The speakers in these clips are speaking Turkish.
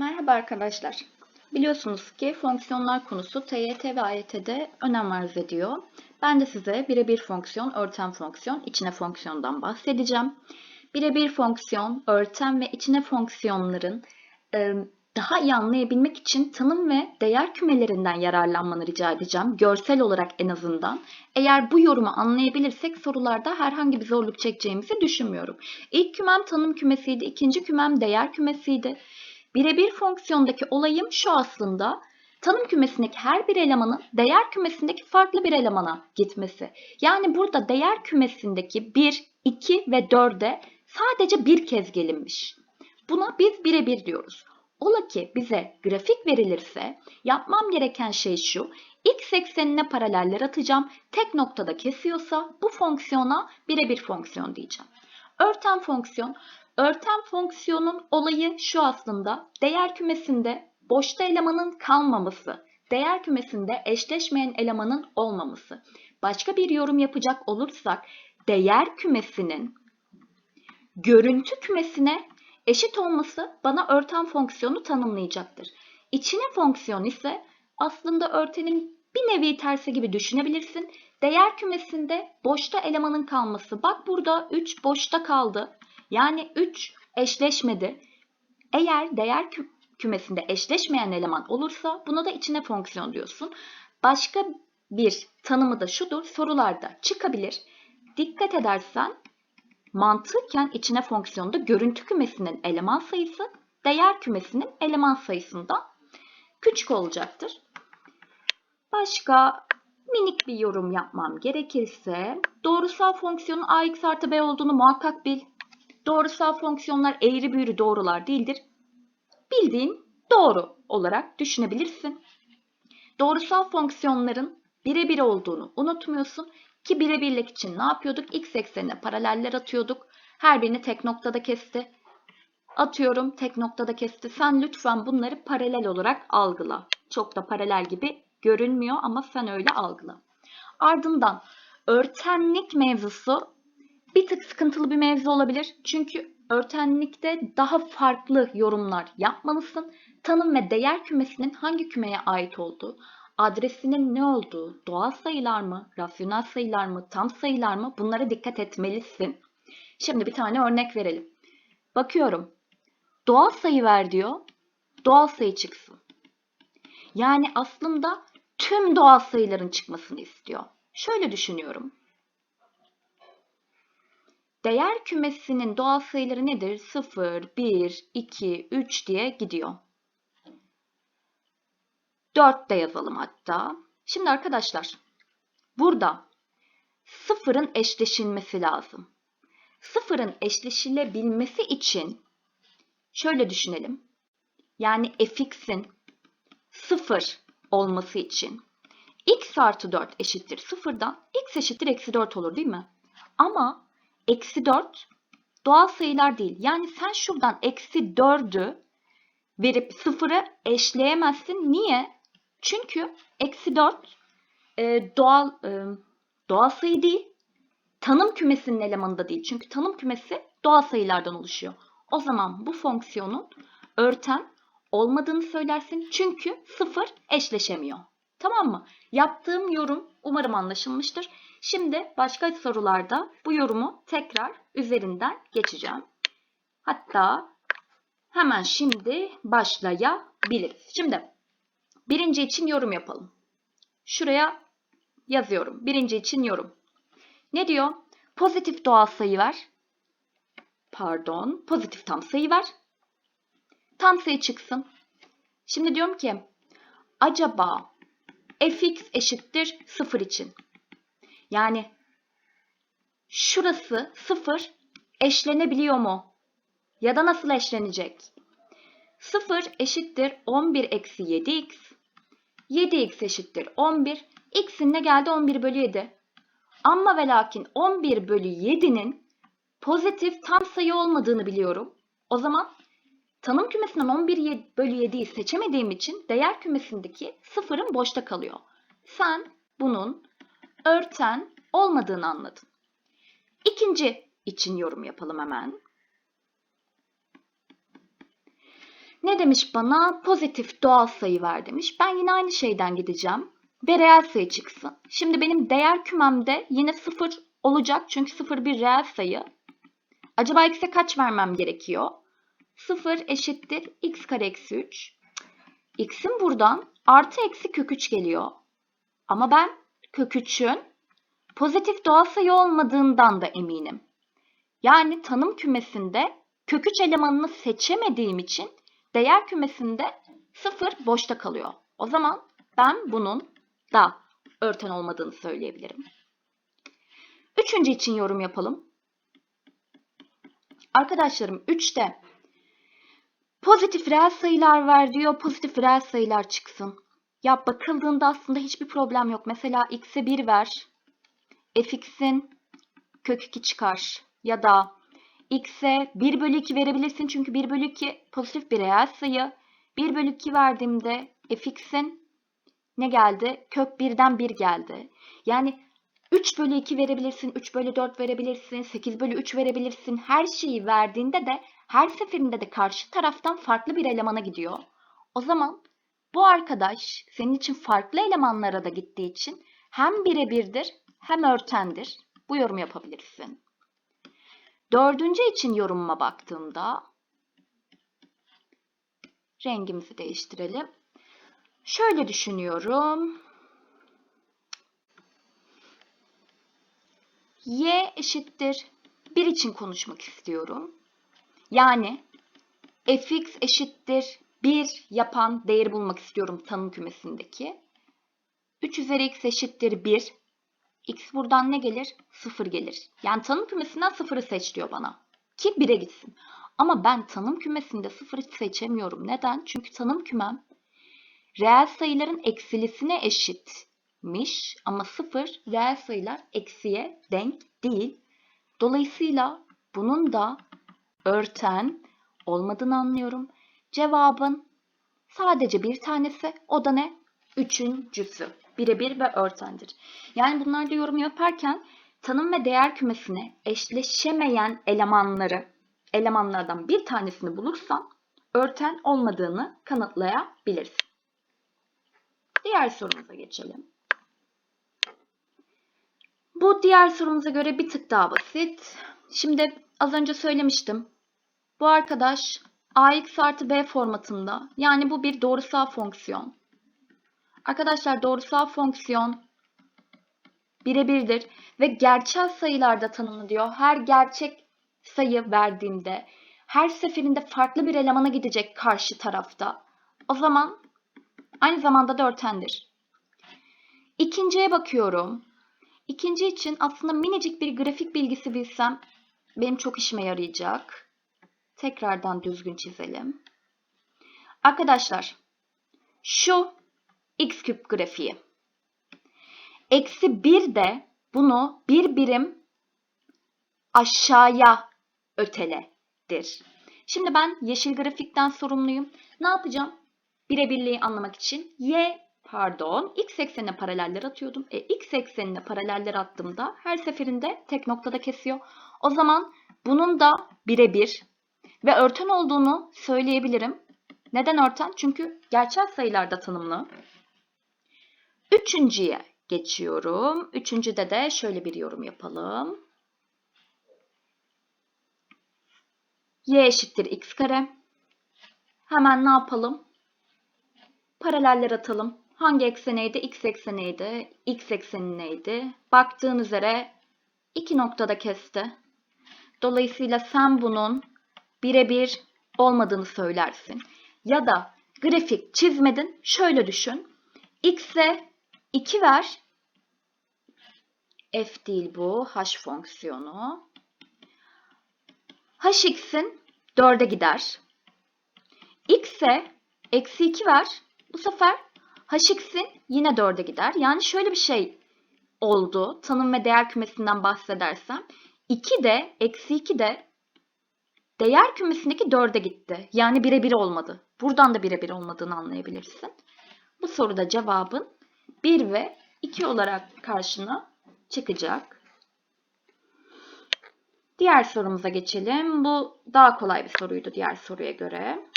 Merhaba arkadaşlar. Biliyorsunuz ki fonksiyonlar konusu TYT ve AYT'de önem arz ediyor. Ben de size birebir fonksiyon, örten fonksiyon, içine fonksiyondan bahsedeceğim. Birebir fonksiyon, örten ve içine fonksiyonların daha iyi anlayabilmek için tanım ve değer kümelerinden yararlanmanı rica edeceğim. Görsel olarak en azından. Eğer bu yorumu anlayabilirsek sorularda herhangi bir zorluk çekeceğimizi düşünmüyorum. İlk kümem tanım kümesiydi, ikinci kümem değer kümesiydi. Birebir fonksiyondaki olayım şu aslında. Tanım kümesindeki her bir elemanın değer kümesindeki farklı bir elemana gitmesi. Yani burada değer kümesindeki 1, 2 ve 4'e sadece bir kez gelinmiş. Buna biz birebir diyoruz. Ola ki bize grafik verilirse yapmam gereken şey şu. X eksenine paraleller atacağım. Tek noktada kesiyorsa bu fonksiyona birebir fonksiyon diyeceğim. Örten fonksiyon Örten fonksiyonun olayı şu aslında. Değer kümesinde boşta elemanın kalmaması, değer kümesinde eşleşmeyen elemanın olmaması. Başka bir yorum yapacak olursak değer kümesinin görüntü kümesine eşit olması bana örten fonksiyonu tanımlayacaktır. İçine fonksiyon ise aslında örtenin bir nevi tersi gibi düşünebilirsin. Değer kümesinde boşta elemanın kalması. Bak burada 3 boşta kaldı. Yani 3 eşleşmedi. Eğer değer kü kümesinde eşleşmeyen eleman olursa buna da içine fonksiyon diyorsun. Başka bir tanımı da şudur. Sorularda çıkabilir. Dikkat edersen mantıken içine fonksiyonda görüntü kümesinin eleman sayısı değer kümesinin eleman sayısından küçük olacaktır. Başka minik bir yorum yapmam gerekirse doğrusal fonksiyonun ax artı b olduğunu muhakkak bil. Doğrusal fonksiyonlar eğri büğrü doğrular değildir. Bildiğin doğru olarak düşünebilirsin. Doğrusal fonksiyonların birebir olduğunu unutmuyorsun. Ki birebirlik için ne yapıyorduk? X eksenine paraleller atıyorduk. Her birini tek noktada kesti. Atıyorum tek noktada kesti. Sen lütfen bunları paralel olarak algıla. Çok da paralel gibi görünmüyor ama sen öyle algıla. Ardından örtenlik mevzusu bir tık sıkıntılı bir mevzu olabilir. Çünkü örtenlikte daha farklı yorumlar yapmalısın. Tanım ve değer kümesinin hangi kümeye ait olduğu, adresinin ne olduğu, doğal sayılar mı, rasyonel sayılar mı, tam sayılar mı bunlara dikkat etmelisin. Şimdi bir tane örnek verelim. Bakıyorum. Doğal sayı ver diyor. Doğal sayı çıksın. Yani aslında tüm doğal sayıların çıkmasını istiyor. Şöyle düşünüyorum. Değer kümesinin doğal sayıları nedir? 0, 1, 2, 3 diye gidiyor. 4 de yazalım hatta. Şimdi arkadaşlar burada sıfırın eşleşilmesi lazım. Sıfırın eşleşilebilmesi için şöyle düşünelim. Yani fx'in sıfır olması için x artı 4 eşittir sıfırdan x eşittir eksi 4 olur değil mi? Ama eksi 4 doğal sayılar değil. Yani sen şuradan eksi 4'ü verip sıfırı eşleyemezsin. Niye? Çünkü eksi 4 e, doğal e, doğal sayı değil. Tanım kümesinin elemanı da değil. Çünkü tanım kümesi doğal sayılardan oluşuyor. O zaman bu fonksiyonun örten olmadığını söylersin. Çünkü sıfır eşleşemiyor. Tamam mı? Yaptığım yorum umarım anlaşılmıştır. Şimdi başka sorularda bu yorumu tekrar üzerinden geçeceğim. Hatta hemen şimdi başlayabiliriz. Şimdi birinci için yorum yapalım. Şuraya yazıyorum. Birinci için yorum. Ne diyor? Pozitif doğal sayı ver. Pardon. Pozitif tam sayı ver. Tam sayı çıksın. Şimdi diyorum ki acaba fx eşittir 0 için yani şurası 0 eşlenebiliyor mu? Ya da nasıl eşlenecek? 0 eşittir 11 eksi 7x. 7x eşittir 11. x'in ne geldi? 11 bölü 7. Ama ve lakin 11 bölü 7'nin pozitif tam sayı olmadığını biliyorum. O zaman tanım kümesinden 11 bölü 7'yi seçemediğim için değer kümesindeki sıfırın boşta kalıyor. Sen bunun örten olmadığını anladın. İkinci için yorum yapalım hemen. Ne demiş bana? Pozitif doğal sayı ver demiş. Ben yine aynı şeyden gideceğim. Ve reel sayı çıksın. Şimdi benim değer kümemde yine 0 olacak. Çünkü 0 bir reel sayı. Acaba x'e kaç vermem gerekiyor? 0 eşittir x kare eksi 3. X'in buradan artı eksi kök 3 geliyor. Ama ben kök 3'ün pozitif doğal sayı olmadığından da eminim. Yani tanım kümesinde kök 3 elemanını seçemediğim için değer kümesinde 0 boşta kalıyor. O zaman ben bunun da örten olmadığını söyleyebilirim. Üçüncü için yorum yapalım. Arkadaşlarım 3'te pozitif reel sayılar ver diyor. Pozitif reel sayılar çıksın. Ya bakıldığında aslında hiçbir problem yok. Mesela x'e 1 ver. fx'in kök 2 çıkar. Ya da x'e 1 bölü 2 verebilirsin. Çünkü 1 bölü 2 pozitif bir reel sayı. 1 bölü 2 verdiğimde fx'in ne geldi? Kök 1'den 1 geldi. Yani 3 bölü 2 verebilirsin, 3 bölü 4 verebilirsin, 8 bölü 3 verebilirsin. Her şeyi verdiğinde de her seferinde de karşı taraftan farklı bir elemana gidiyor. O zaman bu arkadaş senin için farklı elemanlara da gittiği için hem birebirdir hem örtendir. Bu yorum yapabilirsin. Dördüncü için yorumuma baktığımda rengimizi değiştirelim. Şöyle düşünüyorum. Y eşittir 1 için konuşmak istiyorum. Yani fx eşittir 1 yapan değeri bulmak istiyorum tanım kümesindeki. 3 üzeri x eşittir 1. x buradan ne gelir? 0 gelir. Yani tanım kümesinden 0'ı seç diyor bana. Ki 1'e gitsin. Ama ben tanım kümesinde 0'ı seçemiyorum. Neden? Çünkü tanım kümem reel sayıların eksilisine eşitmiş ama 0 reel sayılar eksiye denk değil. Dolayısıyla bunun da örten olmadığını anlıyorum. Cevabın sadece bir tanesi o da ne? Üçüncüsü. Birebir ve örtendir. Yani bunlarda yorum yaparken tanım ve değer kümesine eşleşemeyen elemanları, elemanlardan bir tanesini bulursan örten olmadığını kanıtlayabilirsin. Diğer sorumuza geçelim. Bu diğer sorumuza göre bir tık daha basit. Şimdi az önce söylemiştim. Bu arkadaş ax artı b formatında. Yani bu bir doğrusal fonksiyon. Arkadaşlar doğrusal fonksiyon birebirdir ve gerçel sayılarda tanımlı diyor. Her gerçek sayı verdiğimde her seferinde farklı bir elemana gidecek karşı tarafta. O zaman aynı zamanda da örtendir. İkinciye bakıyorum. İkinci için aslında minicik bir grafik bilgisi bilsem benim çok işime yarayacak. Tekrardan düzgün çizelim. Arkadaşlar şu x küp grafiği. Eksi 1 de bunu bir birim aşağıya öteledir. Şimdi ben yeşil grafikten sorumluyum. Ne yapacağım? Birebirliği anlamak için y pardon x eksenine paraleller atıyordum. E, x eksenine paraleller attığımda her seferinde tek noktada kesiyor. O zaman bunun da birebir ve örten olduğunu söyleyebilirim. Neden örten? Çünkü gerçel sayılarda tanımlı. Üçüncüye geçiyorum. Üçüncüde de şöyle bir yorum yapalım. y eşittir x kare. Hemen ne yapalım? Paraleller atalım. Hangi ekseneydi? X ekseneydi. X ekseni neydi? Baktığın üzere iki noktada kesti. Dolayısıyla sen bunun birebir olmadığını söylersin. Ya da grafik çizmedin. Şöyle düşün. X'e 2 ver. F değil bu. H fonksiyonu. Hx'in 4'e gider. X'e eksi 2 ver. Bu sefer Hx'in yine 4'e gider. Yani şöyle bir şey oldu. Tanım ve değer kümesinden bahsedersem. 2 de eksi 2 de değer kümesindeki 4'e gitti. Yani birebir olmadı. Buradan da birebir olmadığını anlayabilirsin. Bu soruda cevabın 1 ve 2 olarak karşına çıkacak. Diğer sorumuza geçelim. Bu daha kolay bir soruydu diğer soruya göre.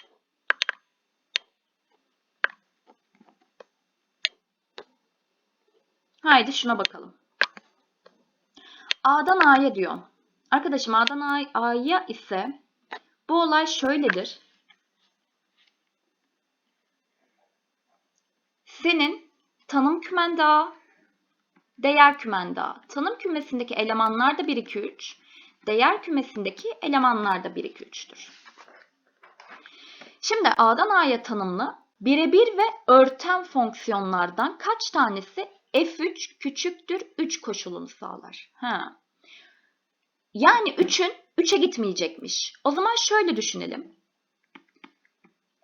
Haydi şuna bakalım. A'dan A'ya diyor. Arkadaşım A'dan A'ya ise bu olay şöyledir. Senin tanım kümende A, değer kümende A. Tanım kümesindeki elemanlar da 1, 2, 3. Değer kümesindeki elemanlar da 1, 2, 3'tür. Şimdi A'dan A'ya tanımlı birebir ve örten fonksiyonlardan kaç tanesi f3 küçüktür 3 koşulunu sağlar? Ha. Yani 3'ün 3'e gitmeyecekmiş. O zaman şöyle düşünelim.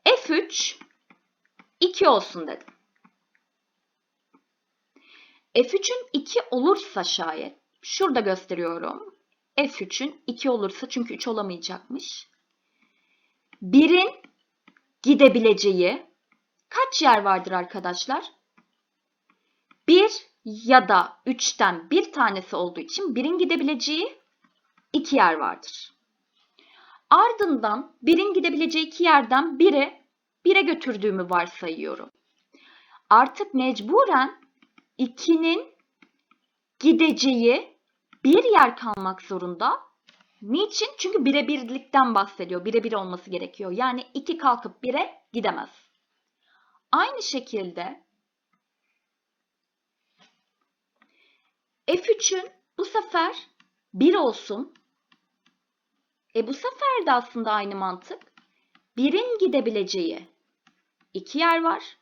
f3 2 olsun dedim. f3'ün 2 olursa şayet, şurada gösteriyorum. f3'ün 2 olursa çünkü 3 olamayacakmış. 1'in gidebileceği kaç yer vardır arkadaşlar? 1 ya da 3'ten bir tanesi olduğu için 1'in gidebileceği 2 yer vardır. Ardından 1'in gidebileceği 2 yerden biri 1'e götürdüğümü varsayıyorum. Artık mecburen 2'nin gideceği bir yer kalmak zorunda. Niçin? Çünkü birebirlikten bahsediyor. Birebir olması gerekiyor. Yani 2 kalkıp 1'e gidemez. Aynı şekilde F3'ün bu sefer 1 olsun. E bu sefer de aslında aynı mantık. 1'in gidebileceği 2 yer var.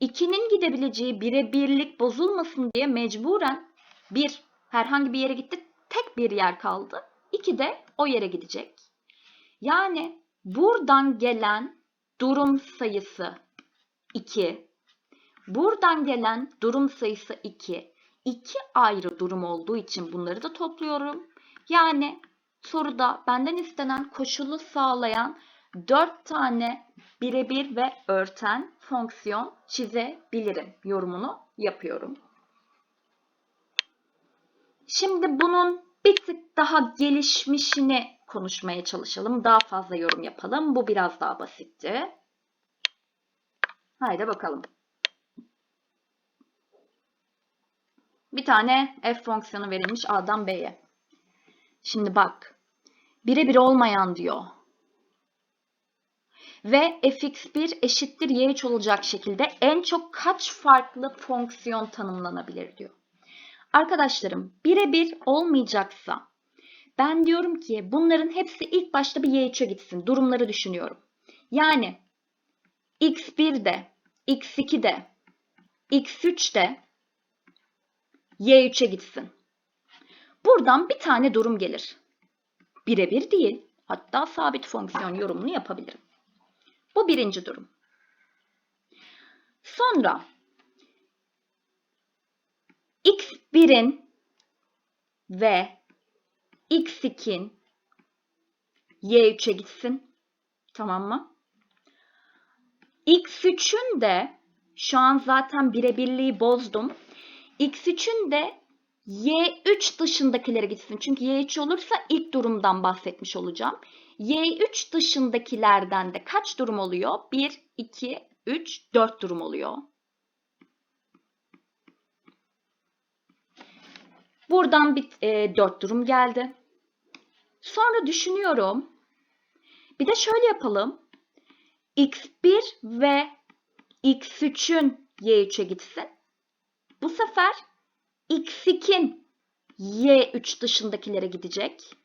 2'nin gidebileceği bire birlik bozulmasın diye mecburen bir herhangi bir yere gitti tek bir yer kaldı. 2 de o yere gidecek. Yani buradan gelen durum sayısı 2. Buradan gelen durum sayısı 2. 2 ayrı durum olduğu için bunları da topluyorum. Yani soruda benden istenen koşulu sağlayan 4 tane birebir ve örten fonksiyon çizebilirim yorumunu yapıyorum. Şimdi bunun bir tık daha gelişmişini konuşmaya çalışalım. Daha fazla yorum yapalım. Bu biraz daha basitti. Haydi bakalım. Bir tane f fonksiyonu verilmiş A'dan B'ye. Şimdi bak. Birebir olmayan diyor. Ve fx1 eşittir y3 olacak şekilde en çok kaç farklı fonksiyon tanımlanabilir diyor. Arkadaşlarım birebir olmayacaksa ben diyorum ki bunların hepsi ilk başta bir y3'e gitsin. Durumları düşünüyorum. Yani x1'de, x2'de, x3'de y3'e gitsin. Buradan bir tane durum gelir. Birebir değil. Hatta sabit fonksiyon yorumunu yapabilirim. Bu birinci durum. Sonra x1'in ve x2'in y3'e gitsin. Tamam mı? x3'ün de şu an zaten birebirliği bozdum. X3'ün de y3 dışındakilere gitsin. Çünkü y3 olursa ilk durumdan bahsetmiş olacağım. y3 dışındakilerden de kaç durum oluyor? 1, 2, 3, 4 durum oluyor. Buradan bir e, 4 durum geldi. Sonra düşünüyorum. Bir de şöyle yapalım. x1 ve x3'ün y3'e gitsin. Bu sefer x2'nin y3 dışındakilere gidecek.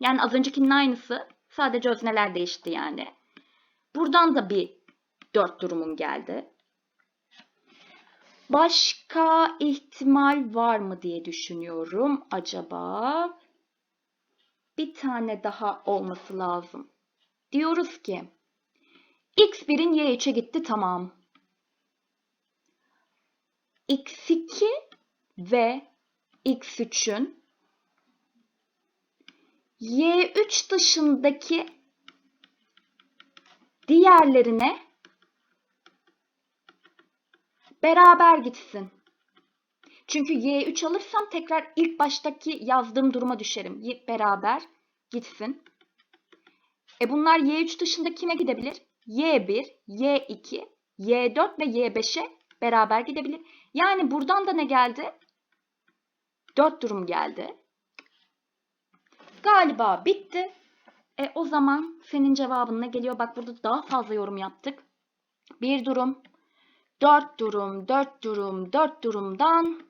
Yani az öncekinin aynısı. Sadece özneler değişti yani. Buradan da bir 4 durumum geldi. Başka ihtimal var mı diye düşünüyorum. Acaba bir tane daha olması lazım. Diyoruz ki x1'in y3'e gitti tamam. X2 ve x3'ün y3 dışındaki diğerlerine beraber gitsin. Çünkü y3 alırsam tekrar ilk baştaki yazdığım duruma düşerim. Beraber gitsin. E bunlar y3 dışında kime gidebilir? y1, y2, y4 ve y5'e beraber gidebilir. Yani buradan da ne geldi? 4 durum geldi. Galiba bitti. E o zaman senin cevabın ne geliyor? Bak burada daha fazla yorum yaptık. Bir durum, 4 durum, 4 durum, 4 durumdan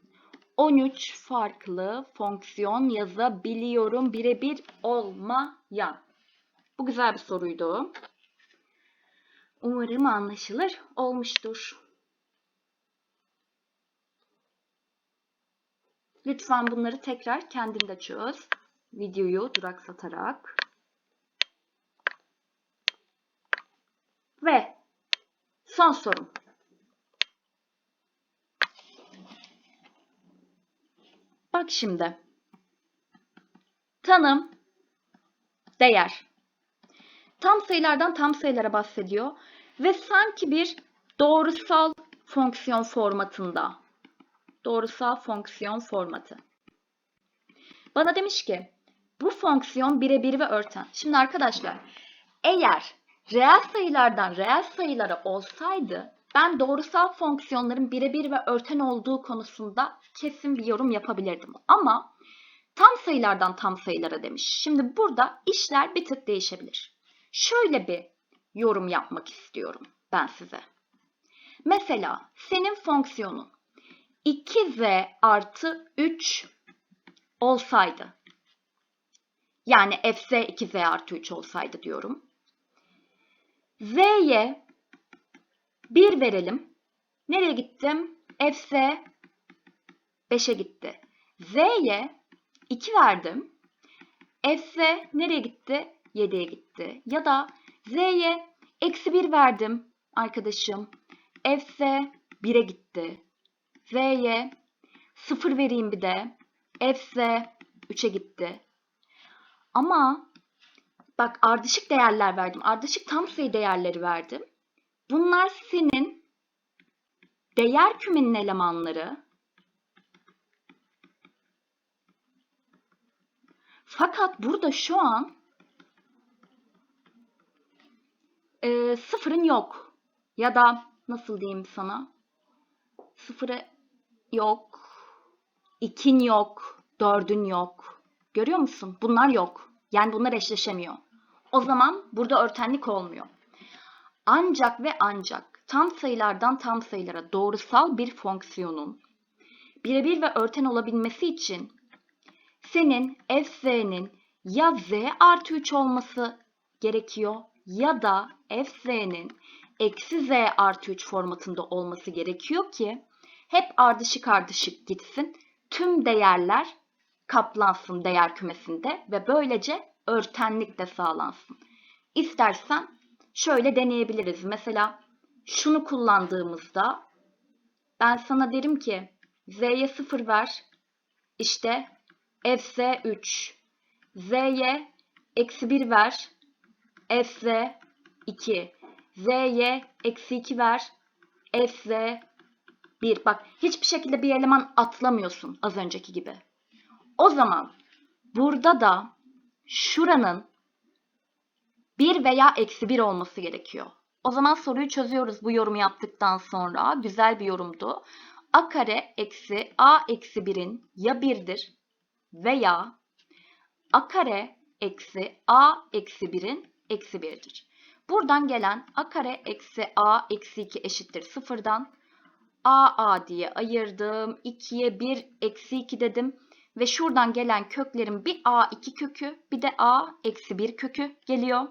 13 farklı fonksiyon yazabiliyorum birebir olmayan. Bu güzel bir soruydu. Umarım anlaşılır olmuştur. Lütfen bunları tekrar kendin de çöz. Videoyu duraksatarak. Ve son sorum. Bak şimdi. Tanım, değer. Tam sayılardan tam sayılara bahsediyor ve sanki bir doğrusal fonksiyon formatında. Doğrusal fonksiyon formatı. Bana demiş ki bu fonksiyon birebir ve örten. Şimdi arkadaşlar eğer reel sayılardan reel sayılara olsaydı ben doğrusal fonksiyonların birebir ve örten olduğu konusunda kesin bir yorum yapabilirdim. Ama tam sayılardan tam sayılara demiş. Şimdi burada işler bir tık değişebilir. Şöyle bir yorum yapmak istiyorum ben size. Mesela senin fonksiyonun 2z artı 3 olsaydı. Yani fz 2z artı 3 olsaydı diyorum. z'ye 1 verelim. Nereye gittim? fz 5'e gitti. z'ye 2 verdim. fz nereye gitti? 7'ye gitti. Ya da z'ye eksi 1 verdim arkadaşım. fz 1'e gitti. Z'ye 0 vereyim bir de. fz 3'e gitti. Ama bak ardışık değerler verdim. Ardışık tam sayı değerleri verdim. Bunlar senin değer kümenin elemanları. Fakat burada şu an e, sıfırın yok. Ya da nasıl diyeyim sana? Sıfırı yok. ikin yok. Dördün yok. Görüyor musun? Bunlar yok. Yani bunlar eşleşemiyor. O zaman burada örtenlik olmuyor. Ancak ve ancak tam sayılardan tam sayılara doğrusal bir fonksiyonun birebir ve örten olabilmesi için senin fz'nin ya z artı 3 olması gerekiyor ya da fz'nin eksi z artı 3 formatında olması gerekiyor ki hep ardışık ardışık gitsin. Tüm değerler kaplansın değer kümesinde ve böylece örtenlik de sağlansın. İstersen şöyle deneyebiliriz. Mesela şunu kullandığımızda ben sana derim ki z'ye 0 ver. İşte fz 3. z'ye eksi 1 ver. fz 2. z'ye eksi 2 ver. fz 1. Bak hiçbir şekilde bir eleman atlamıyorsun az önceki gibi. O zaman burada da şuranın 1 veya eksi 1 olması gerekiyor. O zaman soruyu çözüyoruz bu yorumu yaptıktan sonra. Güzel bir yorumdu. A kare eksi A eksi 1'in ya 1'dir veya A kare eksi A eksi 1'in eksi 1'dir. Buradan gelen A kare eksi A eksi 2 eşittir 0'dan AA diye ayırdım. 2'ye 1 eksi 2 dedim. Ve şuradan gelen köklerin bir A2 kökü bir de A eksi 1 kökü geliyor.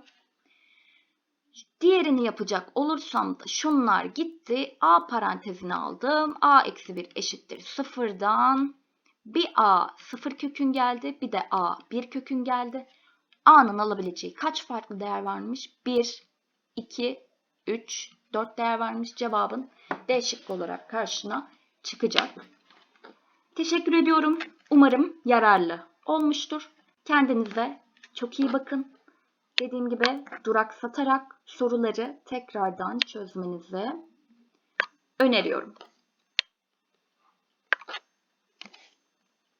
Diğerini yapacak olursam da şunlar gitti. A parantezini aldım. A eksi 1 eşittir 0'dan. Bir A 0 kökün geldi. Bir de A 1 kökün geldi. A'nın alabileceği kaç farklı değer varmış? 1, 2, 3, 4 değer varmış cevabın. D şıkkı olarak karşına çıkacak. Teşekkür ediyorum. Umarım yararlı olmuştur. Kendinize çok iyi bakın. Dediğim gibi duraksatarak soruları tekrardan çözmenizi öneriyorum.